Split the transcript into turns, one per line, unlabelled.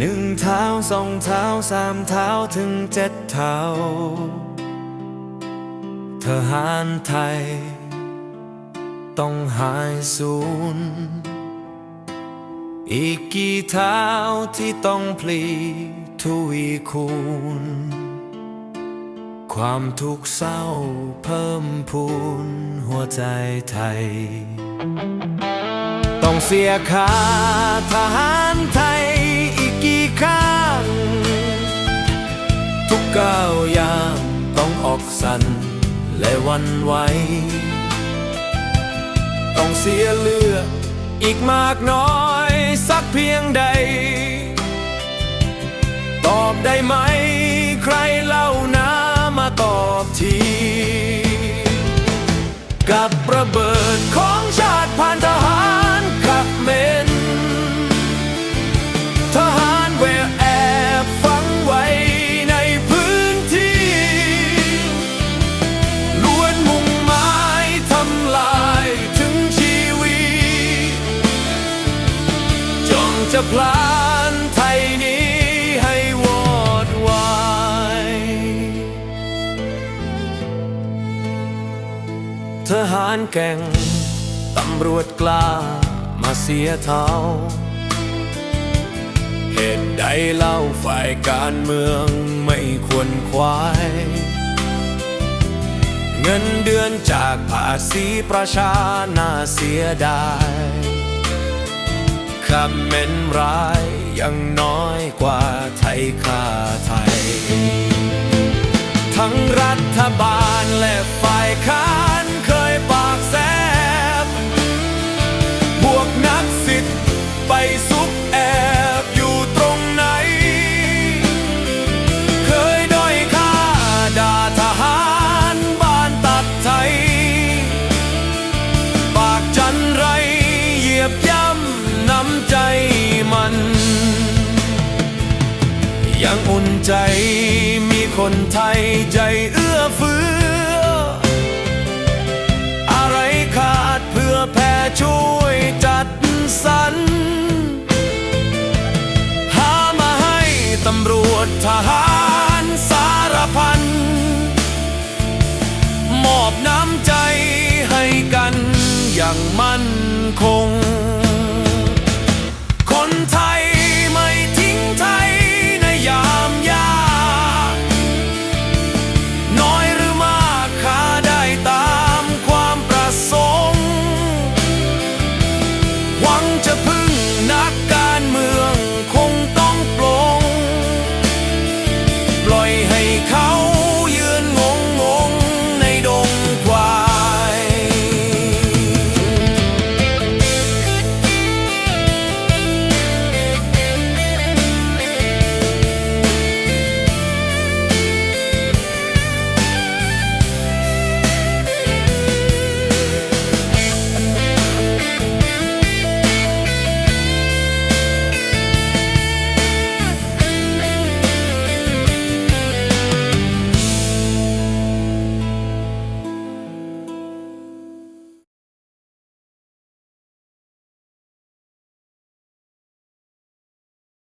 หนึ่งเท้าสองเท้าสามเท้าถึงเจ็ดเท้าทหารไทย ต้องหายสูญอีกกี่เท้าที่ต้องพลีทวีคูณ ความทุกข์เศร้าเพิ่มพูนหัวใจไทย ต้องเสียค่าทหาร และวันไหว ต้องเสียเลือดอีกมากน้อยสักเพียงใด ตอบได้ไหมใครเล่านะมาตอบที กับระเบิด หารแก่ง ตำรวจกล้ามาเสียเท้า เหตุใดเล่าฝ่ายการเมืองไม่ควรควาย เงินเดือนจากภาษีประชาน่าเสียดายคำเม้นร้ายยังน้อยกว่าไทยค่าไทย ทั้งรัฐบาลและฝ่ายค้านำใจมัน ยังอุ่นใจมีคนไทยใจ